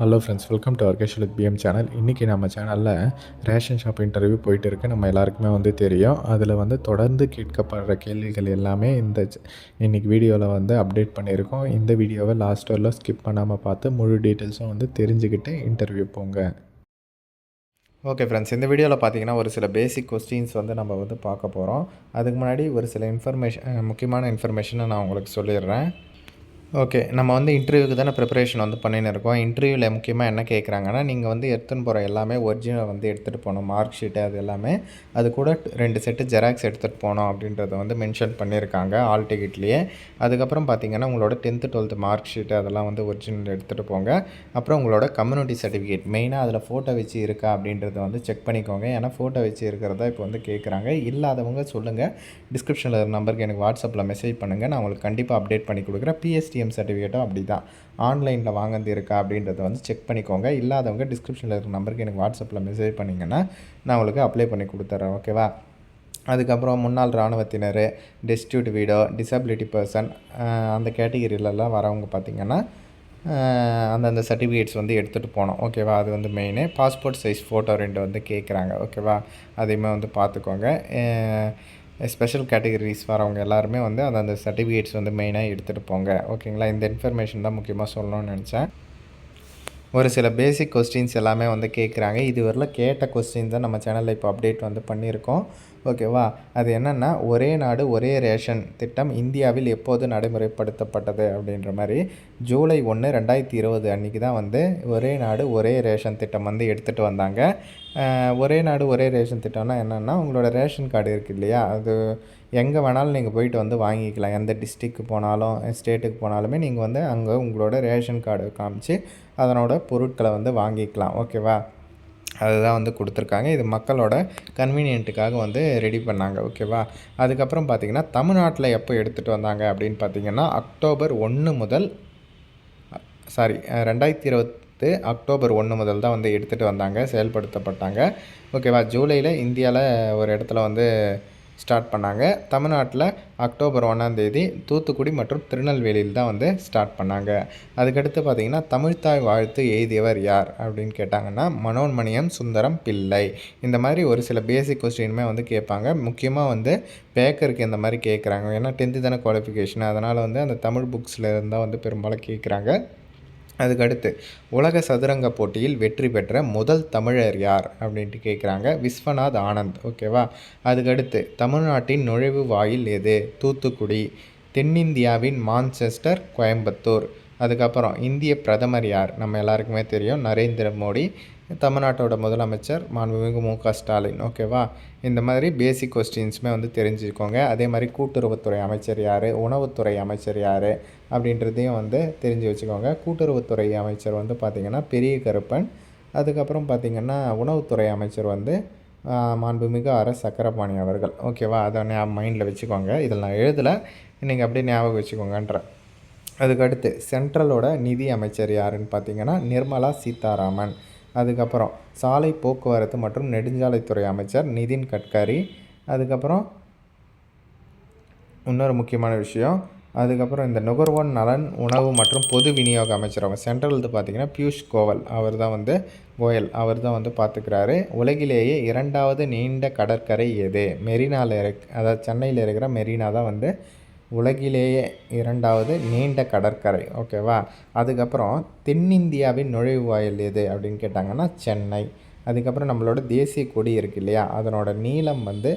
Hello friends welcome to Arkesh with PM channel இன்றைக்கி நம்ம சேனலில் ரேஷன் ஷாப் இன்டர்வியூ போயிட்டு இருக்கு. நம்ம எல்லாருக்குமே வந்து தெரியும். அதில் வந்து தொடர்ந்து கேட்கப்படுற கேள்விகள் எல்லாமே இந்த இன்றைக்கி இன்னைக்கு வீடியோவில் வந்து அப்டேட் பண்ணியிருக்கோம். இந்த வீடியோவை லாஸ்ட் வரல ஸ்கிப் பண்ணாமல் பார்த்து முழு டீட்டெயில்ஸும் வந்து தெரிஞ்சுக்கிட்டு இன்டர்வியூ போங்க. ஓகே ஃப்ரெண்ட்ஸ் இந்த வீடியோவில் பார்த்தீங்கன்னா ஒரு சில பேசிக் கொஸ்டின்ஸ் வந்து நம்ம வந்து பார்க்க போகிறோம் அதுக்கு முன்னாடி ஒரு சில இன்ஃபர்மேஷன் முக்கியமான இன்ஃபர்மேஷனை நான் உங்களுக்கு சொல்லிடுறேன். ஓகே நம்ம வந்து இன்டர்வியூக்கு தானே ப்ரிப்பரேஷன் வந்து பண்ணின்னு இருக்கோம். இன்டர்வியூவில் முக்கியமாக என்ன கேட்குறாங்கன்னா நீங்கள் வந்து எடுத்துன்னு போகிற எல்லாமே ஒரிஜினல் வந்து எடுத்துகிட்டு போகணும். மார்க் ஷீட்டு அது எல்லாமே. அது கூட ரெண்டு செட்டு ஜெராக்ஸ் எடுத்துகிட்டு போகணும் அப்படின்றத வந்து மென்ஷன் பண்ணியிருக்காங்க ஆல் டிக்கெட்லேயே அதுக்கப்புறம் பார்த்தீங்கன்னா உங்களோட டென்த்து டுவெல்த்து மார்க் ஷீட்டு அதெல்லாம் வந்து ஒரிஜினல் எடுத்துகிட்டு போங்க. அப்புறம் உங்களோட கம்யூனிட்டி சர்டிஃபிகேட் மெயினாக அதில் ஃபோட்டோ வச்சு இருக்கா அப்படின்றத வந்து செக் பண்ணிக்கோங்க. ஏன்னா ஃபோட்டோ வச்சு இருக்கிறதா இப்போ வந்து கேட்குறாங்க இல்லாதவங்க சொல்லுங்கள் டிஸ்கிரிப்ஷனில் இருக்க நம்பருக்கு எனக்கு வாட்ஸ்அப்பில் மெசேஜ் பண்ணுங்கள் நான் உங்களுக்கு கண்டிப்பாக அப்டேட் பண்ணி கொடுக்குறேன். ஏடிஎம் சர்டிஃபிகேட்டும் அப்படி தான் ஆன்லைனில் வாங்கினது இருக்கா அப்படின்றத வந்து செக் பண்ணிக்கோங்க. இல்லாதவங்க டிஸ்கிரிப்ஷனில் இருக்கிற நம்பருக்கு எனக்கு வாட்ஸ்அப்பில் மெசேஜ் பண்ணிங்கன்னா நான் உங்களுக்கு அப்ளை பண்ணி கொடுத்துட்றேன் ஓகேவா அதுக்கப்புறம் முன்னாள் இராணுவத்தினர் டெஸ்டியூட் வீடோ டிசபிலிட்டி பர்சன் அந்த கேட்டகிரிலலாம் வரவங்க பார்த்திங்கன்னா அந்தந்த சர்டிஃபிகேட்ஸ் வந்து எடுத்துகிட்டு போனோம் ஓகேவா அது வந்து மெயினு பாஸ்போர்ட் சைஸ் ஃபோட்டோ ரெண்டு வந்து கேட்குறாங்க. ஓகேவா அதையுமே வந்து பார்த்துக்கோங்க. ஸ்பெஷல் கேட்டகரிஸ் வரவங்க எல்லாருமே வந்து அந்தந்த சர்டிஃபிகேட்ஸ் வந்து மெயினாக எடுத்துகிட்டு போங்க. ஓகேங்களா இந்த இன்ஃபர்மேஷன் தான் முக்கியமாக சொல்லணும்னு நினச்சேன். ஒரு சில பேசிக் கொஸ்டின்ஸ் எல்லாமே வந்து கேட்குறாங்க இதுவரையில் கேட்ட கொஸ்டின் தான் நம்ம சேனலில் இப்போ அப்டேட் வந்து பண்ணியிருக்கோம். ஓகேவா அது என்னென்னா ஒரே நாடு ஒரே ரேஷன் திட்டம் இந்தியாவில் எப்போது நடைமுறைப்படுத்தப்பட்டது அப்படின்ற மாதிரி ஜூலை ஒன்று ரெண்டாயிரத்தி இருபது அன்றைக்கி தான் வந்து ஒரே நாடு ஒரே ரேஷன் திட்டம் வந்து எடுத்துகிட்டு வந்தாங்க. ஒரே நாடு ஒரே ரேஷன் திட்டம்னா என்னென்னா உங்களோட ரேஷன் கார்டு இருக்குது இல்லையா? அது எங்கே வேணாலும் நீங்கள் போயிட்டு வந்து வாங்கிக்கலாம். எந்த டிஸ்ட்ரிக்கு போனாலும் ஸ்டேட்டுக்கு போனாலுமே நீங்கள் வந்து அங்கே உங்களோட ரேஷன் கார்டு காமிச்சு அதனோட பொருட்களை வந்து வாங்கிக்கலாம். ஓகேவா அதுதான் வந்து கொடுத்துருக்காங்க. இது மக்களோட கன்வீனியன்ட்டுக்காக வந்து ரெடி பண்ணாங்க. ஓகேவா அதுக்கப்புறம் பார்த்திங்கன்னா தமிழ்நாட்டில் எப்போ எடுத்துகிட்டு வந்தாங்க அப்படின்னு பார்த்தீங்கன்னா அக்டோபர் ஒன்று முதல் சாரி ரெண்டாயிரத்தி எடுத்து அக்டோபர் ஒன்று முதல் தான் வந்து எடுத்துகிட்டு வந்தாங்க செயல்படுத்தப்பட்டாங்க. ஓகேவா? ஜூலையில் இந்தியாவில் ஒரு இடத்துல வந்து ஸ்டார்ட் பண்ணாங்க. தமிழ்நாட்டில் அக்டோபர் ஒன்றாந்தேதி தூத்துக்குடி மற்றும் திருநெல்வேலியில் தான் வந்து ஸ்டார்ட் பண்ணாங்க. அதுக்கடுத்து பார்த்தீங்கன்னா தமிழ்த்தாய் வாழ்த்து எழுதியவர் யார் அப்படின்னு கேட்டாங்கன்னா மனோன்மணியம் சுந்தரம் பிள்ளை. இந்த மாதிரி ஒரு சில பேசிக் கொஸ்டினுமே வந்து கேட்பாங்க. முக்கியமாக வந்து பேக்கருக்கு இந்த மாதிரி கேட்குறாங்க ஏன்னா டென்த்து தானே குவாலிஃபிகேஷன் அதனால் வந்து அந்த தமிழ் புக்ஸில் இருந்தால் வந்து பெரும்பாலும் கேட்குறாங்க அதுக்கடுத்து உலக சதுரங்க போட்டியில் வெற்றி பெற்ற முதல் தமிழர் யார் அப்படின்ட்டு கேட்குறாங்க விஸ்வநாத் ஆனந்த். ஓகேவா அதுக்கடுத்து தமிழ்நாட்டின் நுழைவு வாயில் எது? தூத்துக்குடி. தென்னிந்தியாவின் மான்செஸ்டர் கோயம்புத்தூர். அதுக்கப்புறம் இந்திய பிரதமர் யார்? நம்ம எல்லாருக்குமே தெரியும் நரேந்திர மோடி தமிழ்நாட்டோட முதலமைச்சர் மாண்புமிகு மு க ஸ்டாலின். ஓகேவா இந்த மாதிரி பேசிக் கொஸ்டின்ஸுமே வந்து தெரிஞ்சுக்கோங்க. அதே மாதிரி கூட்டுறவுத்துறை அமைச்சர் யார்? உணவுத்துறை அமைச்சர் யார்? அப்படின்றதையும் வந்து தெரிஞ்சு வச்சுக்கோங்க. கூட்டுறவுத்துறை அமைச்சர் வந்து பார்த்திங்கன்னா பெரிய கருப்பன். அதுக்கப்புறம் பார்த்திங்கன்னா உணவுத்துறை அமைச்சர் வந்து மாண்புமிகு ஆர் சக்கரபாணி அவர்கள். ஓகேவா அதை ஞாபகம் மைண்டில் வச்சுக்கோங்க. இதில் நான் எழுதலை. நீங்கள் அப்படியே ஞாபகம் வச்சுக்கோங்கன்றேன் அதுக்கடுத்து சென்ட்ரலோட நிதி அமைச்சர் யாருன்னு பார்த்தீங்கன்னா நிர்மலா சீதாராமன். அதுக்கப்புறம் சாலை போக்குவரத்து மற்றும் நெடுஞ்சாலைத்துறை அமைச்சர் நிதின் கட்காரி. அதுக்கப்புறம் இன்னொரு முக்கியமான விஷயம். அதுக்கப்புறம் இந்த நுகர்வோர் நலன் உணவு மற்றும் பொது விநியோக அமைச்சர் அவங்க சென்ட்ரல் பார்த்திங்கன்னா பியூஷ் கோவல். அவர் தான் வந்து கோயல். அவர் தான் வந்து பார்த்துக்கிறாரு. உலகிலேயே இரண்டாவது நீண்ட கடற்கரை எது? மெரினாவில் இருக் அதாவது சென்னையில் இருக்கிற மெரினா தான் வந்து உலகிலேயே இரண்டாவது நீண்ட கடற்கரை ஓகேவா அதுக்கப்புறம் தென்னிந்தியாவின் நுழைவாயில் எது அப்படின்னு கேட்டாங்கன்னா சென்னை. அதுக்கப்புறம் நம்மளோட தேசிய கொடி இருக்கு இல்லையா? அதனோட நீளம் வந்து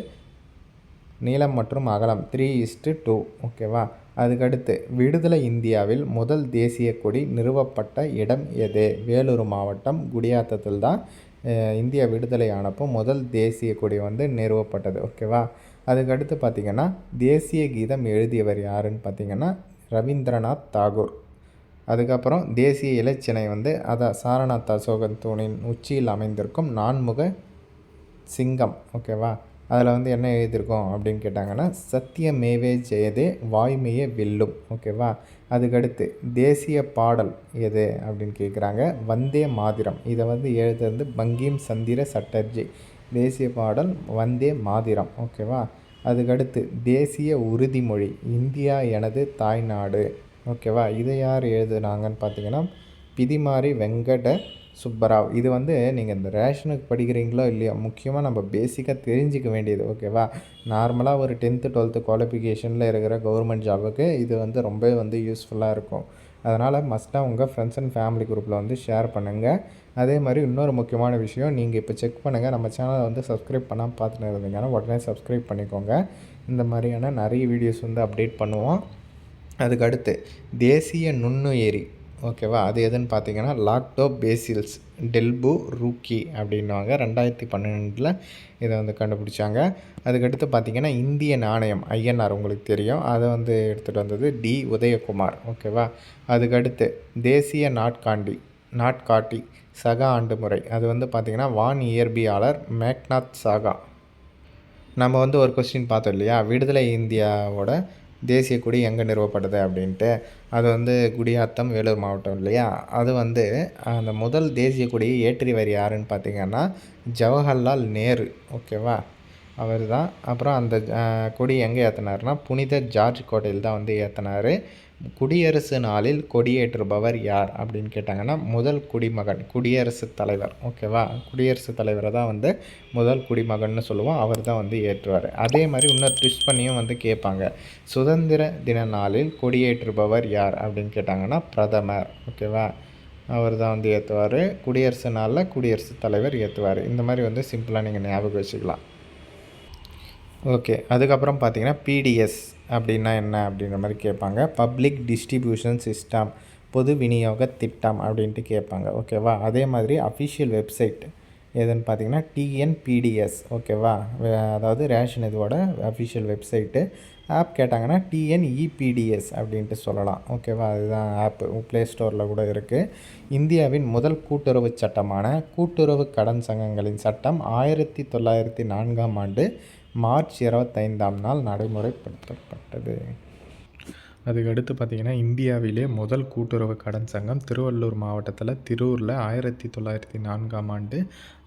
நீளம் மற்றும் அகலம் த்ரீ இஸ்டு டூ ஓகேவா அதுக்கடுத்து விடுதலை இந்தியாவில் முதல் தேசிய கொடி நிறுவப்பட்ட இடம் எது? வேலூர் மாவட்டம் குடியாத்தத்தில் தான் இந்தியா விடுதலை ஆனப்போ முதல் தேசிய கொடி வந்து நிறுவப்பட்டது ஓகேவா அதுக்கடுத்து பார்த்திங்கன்னா தேசிய கீதம் எழுதியவர் யாருன்னு பார்த்தீங்கன்னா ரவீந்திரநாத் தாகூர். அதுக்கப்புறம் தேசிய இலச்சினை வந்து அதான் சாரநாத் அசோகன் தூணின் உச்சியில் அமைந்திருக்கும் நான்முக சிங்கம் ஓகேவா? அதில் வந்து என்ன எழுதியிருக்கோம் அப்படின்னு கேட்டாங்கன்னா சத்தியமேவே ஜெயதே வாய்மையே வெல்லும் ஓகேவா? அதுக்கடுத்து தேசிய பாடல் எது அப்படின்னு கேட்குறாங்க வந்தே மாதிரம் இதை வந்து எழுதுறது பங்கீம் சந்திர சட்டர்ஜி. தேசிய பாடல் வந்தே மாதிரம் ஓகேவா அதுக்கடுத்து தேசிய உறுதிமொழி இந்தியா எனது தாய்நாடு. ஓகேவா இதை யார் எழுதுனாங்கன்னு பார்த்தீங்கன்னா பிதிமாரி வெங்கட சுப்பராவ். இது வந்து நீங்கள் இந்த ரேஷனுக்கு படிக்கிறீங்களோ இல்லையோ முக்கியமாக நம்ம பேசிக்காக தெரிஞ்சிக்க வேண்டியது. ஓகேவா நார்மலாக ஒரு டென்த்து டுவெல்த்து குவாலிஃபிகேஷனில் இருக்கிற கவர்மெண்ட் ஜாபுக்கு இது வந்து ரொம்ப வந்து யூஸ்ஃபுல்லாக இருக்கும். அதனால் மஸ்ட்டாக உங்கள் ஃப்ரெண்ட்ஸ் அண்ட் ஃபேமிலி குரூப்பில் வந்து ஷேர் பண்ணுங்கள் அதே மாதிரி இன்னொரு முக்கியமான விஷயம் நீங்கள் இப்போ செக் பண்ணுங்கள் நம்ம சேனலை வந்து சப்ஸ்கிரைப் பண்ணால் பார்த்துட்டு இருந்தீங்கன்னா உடனே சப்ஸ்கிரைப் பண்ணிக்கோங்க. இந்த மாதிரியான நிறைய வீடியோஸ் வந்து அப்டேட் பண்ணுவோம். அதுக்கடுத்து தேசிய நுண்ணுயிரி. ஓகேவா? அது எதுன்னு பார்த்தீங்கன்னா லாக்டோ பேசில்ஸ் டெல்பு ரூக்கி அப்படின்வாங்க ரெண்டாயிரத்தி பன்னெண்டில் இதை வந்து கண்டுபிடிச்சாங்க. அதுக்கடுத்து பார்த்தீங்கன்னா இந்திய நாணயம் ஐஎன்ஆர் உங்களுக்கு தெரியும். அதை வந்து எடுத்துகிட்டு வந்தது டி. உதயகுமார். ஓகேவா? அதுக்கடுத்து தேசிய நாட்காண்டி. நாட்காட்டி சகா ஆண்டு முறை. அது வந்து பார்த்திங்கன்னா வான் இயற்பியாளர் மேக்நாத் சாகா. நம்ம வந்து ஒரு கொஸ்டின் பார்த்தோம் இல்லையா? விடுதலை இந்தியாவோட தேசிய கொடி எங்கே நிறுவப்பட்டது அப்படின்ட்டு. அது வந்து குடியாத்தம் வேலூர் மாவட்டம் இல்லையா? அது வந்து அந்த முதல் தேசிய கொடியை ஏற்றியவர் யாருன்னு பார்த்திங்கன்னா ஜவஹர்லால் நேரு. ஓகேவா? அவர் தான் அப்புறம் அந்த கொடி எங்கே ஏற்றினார்னா புனித ஜார்ஜ் கோட்டையில் தான் வந்து ஏற்றினார் குடியரசு நாளில் கொடியேற்றுபவர் யார் அப்படின்னு கேட்டாங்கன்னா முதல் குடிமகன் குடியரசுத் தலைவர். ஓகேவா? குடியரசுத் தலைவரை தான் வந்து முதல் குடிமகன்னு சொல்லுவோம். அவர் தான் வந்து ஏற்றுவார். அதே மாதிரி இன்னொரு ட்விஸ்ட் பண்ணியும் வந்து கேட்பாங்க. சுதந்திர தின நாளில் கொடியேற்றுபவர் யார் அப்படின்னு கேட்டாங்கன்னா பிரதமர். ஓகேவா? அவர் தான் வந்து ஏற்றுவார் குடியரசு நாளில் குடியரசுத் தலைவர் ஏற்றுவார் இந்த மாதிரி வந்து சிம்பிளாக நீங்கள் ஞாபகம் வச்சுக்கலாம். ஓகே. அதுக்கப்புறம் பார்த்தீங்கன்னா பிடிஎஸ் அப்படின்னா என்ன அப்படின்ற மாதிரி கேட்பாங்க. பப்ளிக் டிஸ்ட்ரிபியூஷன் சிஸ்டம் பொது விநியோக திட்டம் அப்படின்ட்டு கேட்பாங்க. ஓகேவா? அதே மாதிரி அஃபிஷியல் வெப்சைட் எதுன்னு பார்த்தீங்கன்னா டிஎன்பிடிஎஸ் ஓகேவா? அதாவது ரேஷன் இதோட அஃபிஷியல் வெப்சைட்டு ஆப் கேட்டாங்கன்னா டிஎன்இபிடிஎஸ் அப்படின்ட்டு சொல்லலாம். ஓகேவா? அதுதான் ஆப்பு ப்ளே ஸ்டோரில் கூட இருக்குது இந்தியாவின் முதல் கூட்டுறவு சட்டமான கூட்டுறவு கடன் சங்கங்களின் சட்டம் ஆயிரத்தி தொள்ளாயிரத்தி நான்காம் ஆண்டு மார்ச் இருபத்தைந்தாம் நாள் நடைமுறைப்படுத்தப்பட்டது. அதுக்கடுத்து பார்த்திங்கன்னா இந்தியாவிலே முதல் கூட்டுறவு கடன் சங்கம் திருவள்ளூர் மாவட்டத்தில் திருவூரில் ஆயிரத்தி தொள்ளாயிரத்தி நான்காம் ஆண்டு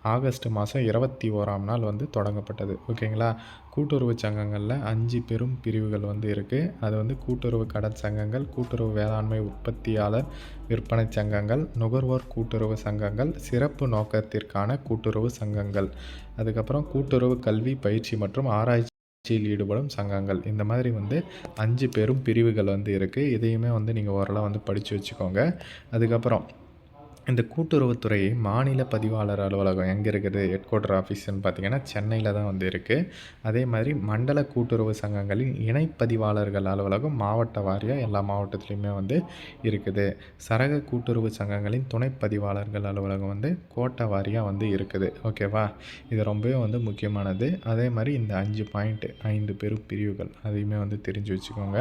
ஆகஸ்ட் மாதம் இருபத்தி ஓராம் நாள் வந்து தொடங்கப்பட்டது. ஓகேங்களா? கூட்டுறவு சங்கங்களில் அஞ்சு பெரும் பிரிவுகள் வந்து இருக்குது அது வந்து கூட்டுறவு கடன் சங்கங்கள் கூட்டுறவு வேளாண்மை உற்பத்தியாளர் விற்பனை சங்கங்கள் நுகர்வோர் கூட்டுறவு சங்கங்கள் சிறப்பு நோக்கத்திற்கான கூட்டுறவு சங்கங்கள். அதுக்கப்புறம் கூட்டுறவு கல்வி பயிற்சி மற்றும் ஆராய்ச்சி முயற்சியில் ஈடுபடும் சங்கங்கள். இந்த மாதிரி வந்து அஞ்சு பெரும் பிரிவுகள் வந்து இருக்குது இதையுமே வந்து நீங்கள் ஓரளவு வந்து படித்து வச்சுக்கோங்க. அதுக்கப்புறம் இந்த கூட்டுறவுத்துறை மாநில பதிவாளர் அலுவலகம் எங்கே இருக்குது? ஹெட் குவார்ட்டர் ஆஃபீஸ்ன்னு பார்த்தீங்கன்னா சென்னையில் தான் வந்து இருக்குது அதே மாதிரி மண்டல கூட்டுறவு சங்கங்களின் இணைப்பதிவாளர்கள் அலுவலகம் மாவட்ட வாரியாக எல்லா மாவட்டத்துலேயுமே வந்து இருக்குது. சரக கூட்டுறவு சங்கங்களின் துணை பதிவாளர்கள் அலுவலகம் வந்து கோட்டை வாரியாக வந்து இருக்குது. ஓகேவா? இது ரொம்பவே வந்து முக்கியமானது. அதே மாதிரி இந்த அஞ்சு பாயிண்ட் ஐந்து பெரும் பிரிவுகள் அதையுமே வந்து தெரிஞ்சு வச்சுக்கோங்க.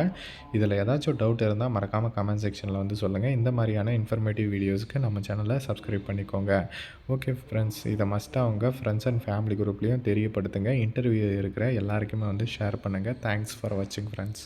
இதில் ஏதாச்சும் டவுட் இருந்தால் மறக்காமல் கமெண்ட் செக்ஷனில் வந்து சொல்லுங்கள் இந்த மாதிரியான இன்ஃபர்மேட்டிவ் வீடியோஸ்க்கு நம்ம சேனல் சேனலை சப்ஸ்கிரைப் பண்ணிக்கோங்க. ஓகே ஃப்ரெண்ட்ஸ் இதை மஸ்ட்டாக அவங்க ஃப்ரெண்ட்ஸ் அண்ட் ஃபேமிலி குரூப்லேயும் தெரியப்படுத்துங்க. இன்டர்வியூ இருக்கிற எல்லாருக்குமே வந்து ஷேர் பண்ணுங்கள் தேங்க்ஸ் ஃபார் வாட்சிங் ஃப்ரெண்ட்ஸ்